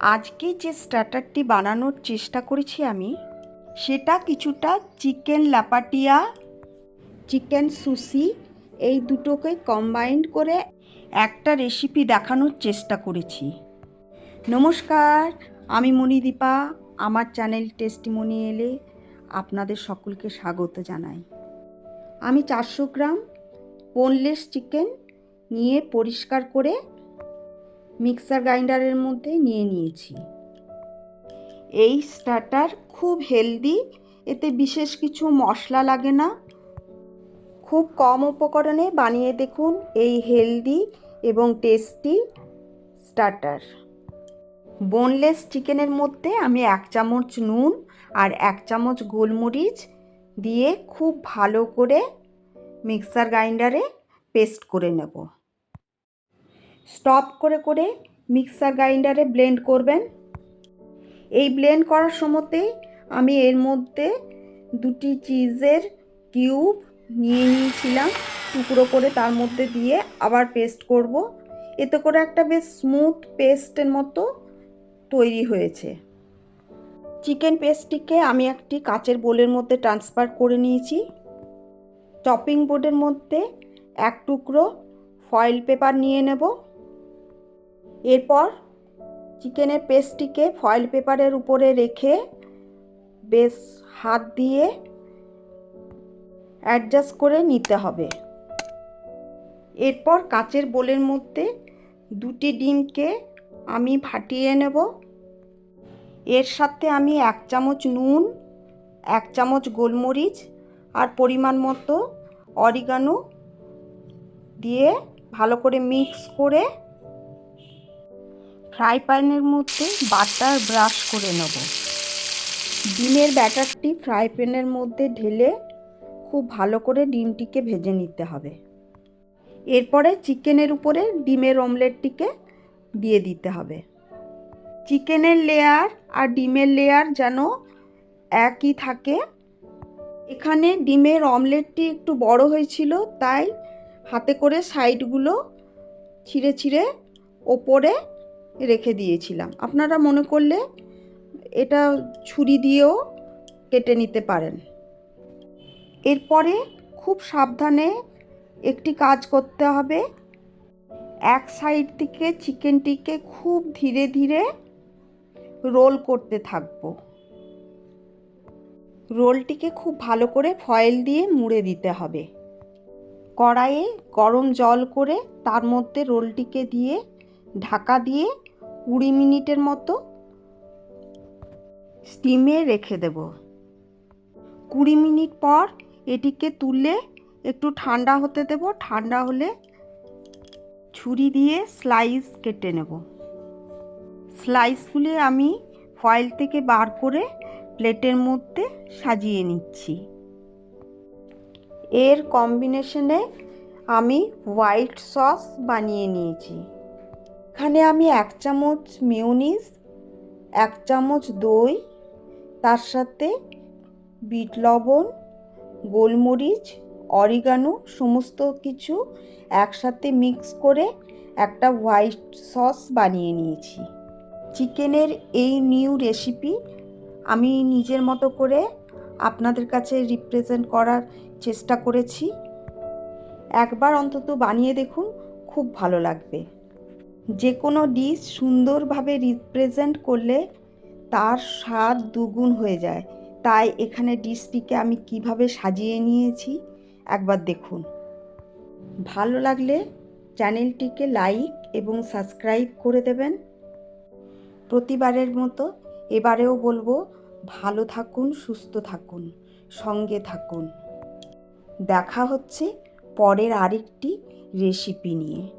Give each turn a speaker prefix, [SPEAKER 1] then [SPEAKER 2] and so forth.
[SPEAKER 1] আজকে যে স্টার্টারটি বানানোর চেষ্টা করেছি আমি, সেটা কিছুটা চিকেন লাপাটিয়া, চিকেন সুশি এই দুটোকে কম্বাইন্ড করে একটা রেসিপি দেখানোর চেষ্টা করেছি। নমস্কার, আমি মণিদীপা, আমার চ্যানেল টেস্টিমনি এলে আপনাদের সকলকে স্বাগত জানাই। আমি চারশো গ্রাম বোনলেস চিকেন নিয়ে পরিষ্কার করে মিক্সার গ্রাইন্ডারের মধ্যে নিয়ে নিয়েছি। এই স্টার্টার খুব হেলদি, এতে বিশেষ কিছু মশলা লাগে না। খুব কম উপকরণে বানিয়ে দেখুন এই হেলদি এবং টেস্টি স্টার্টার। বোনলেস চিকেনের মধ্যে আমি এক চামচ নুন আর এক চামচ গোলমরিচ দিয়ে খুব ভালো করে মিক্সার গ্রাইন্ডারে পেস্ট করে নেব। স্টপ করে করে মিক্সার গ্রাইন্ডারে ব্লেন্ড করবেন। এই ব্লেন্ড করার সময়তেই আমি এর মধ্যে দুটি চিজের কিউব নিয়ে নিয়েছিলাম, টুকরো করে তার মধ্যে দিয়ে আবার পেস্ট করব। এতে করে একটা বেশ স্মুথ পেস্টের মতো তৈরি হয়েছে। চিকেন পেস্টটিকে আমি একটি কাচের বোলের মধ্যে ট্রান্সফার করে নিয়েছি। চপিং বোর্ডের মধ্যে এক টুকরো ফয়েল পেপার নিয়ে নেব। এরপর চিকেনের পেস্টটিকে ফয়েল পেপারের উপরে রেখে বেশ হাত দিয়ে অ্যাডজাস্ট করে নিতে হবে। এরপর কাচের বোলের মধ্যে দুটি ডিমকে আমি ফাটিয়ে নেব। এর সাথে আমি এক চামচ নুন, এক চামচ গোলমরিচ আর পরিমাণ মতো অরিগানো দিয়ে ভালো করে মিক্স করে ফ্রাই প্যানের মধ্যে বাটার ব্রাশ করে নেব। ডিমের ব্যাটারটি ফ্রাই প্যানের মধ্যে ঢেলে খুব ভালো করে ডিমটিকে ভেজে নিতে হবে। এরপরে চিকেনের উপরে ডিমের অমলেটটিকে দিয়ে দিতে হবে। চিকেনের লেয়ার আর ডিমের লেয়ার যেন একই থাকে। এখানে ডিমের অমলেটটি একটু বড় হয়েছিল, তাই হাতে করে সাইডগুলো ছিঁড়ে ছিঁড়ে ওপরে রেখে দিয়েছিলাম। আপনারা মনে করলে এটা ছুরি দিয়েও কেটে নিতে পারেন। এরপরে খুব সাবধানে একটি কাজ করতে হবে। এক সাইড থেকে চিকেনটিকে খুব ধীরে ধীরে রোল করতে থাকব। রোলটিকে খুব ভালো করে ফয়েল দিয়ে মুড়ে দিতে হবে। কড়াইয়ে গরম জল করে তার মধ্যে রোলটিকে দিয়ে ঢাকা দিয়ে কুড়ি মিনিটের মতো স্টিমে রেখে দেব। কুড়ি মিনিট পর এটিকে তুলে একটু ঠান্ডা হতে দেব। ঠান্ডা হলে ছুরি দিয়ে স্লাইস কেটে নেব। স্লাইসগুলি আমি ফয়েল থেকে বার করে প্লেটের মধ্যে সাজিয়ে নিচ্ছি। এর কম্বিনেশনে আমি হোয়াইট সস বানিয়ে নিয়েছি। এখানে আমি এক চামচ মেয়োনিজ, এক চামচ দই, তার সাথে বিট লবণ, গোলমরিচ, অরিগানো সমস্ত কিছু একসাথে মিক্স করে একটা হোয়াইট সস বানিয়ে নিয়েছি। চিকেনের এই নিউ রেসিপি আমি নিজের মতো করে আপনাদের কাছে রিপ্রেজেন্ট করার চেষ্টা করেছি। একবার অন্তত বানিয়ে দেখুন, খুব ভালো লাগবে। যে কোনো ডিশ সুন্দরভাবে রিপ্রেজেন্ট করলে তার স্বাদ দুগুণ হয়ে যায়। তাই এখানে ডিশটিকে আমি কীভাবে সাজিয়ে নিয়েছি একবার দেখুন। ভালো লাগলে চ্যানেলটিকে লাইক এবং সাবস্ক্রাইব করে দেবেন। প্রতিবারের মতো এবারেও বলব, ভালো থাকুন, সুস্থ থাকুন, সঙ্গে থাকুন। দেখা হচ্ছে পরের আরেকটি রেসিপি নিয়ে।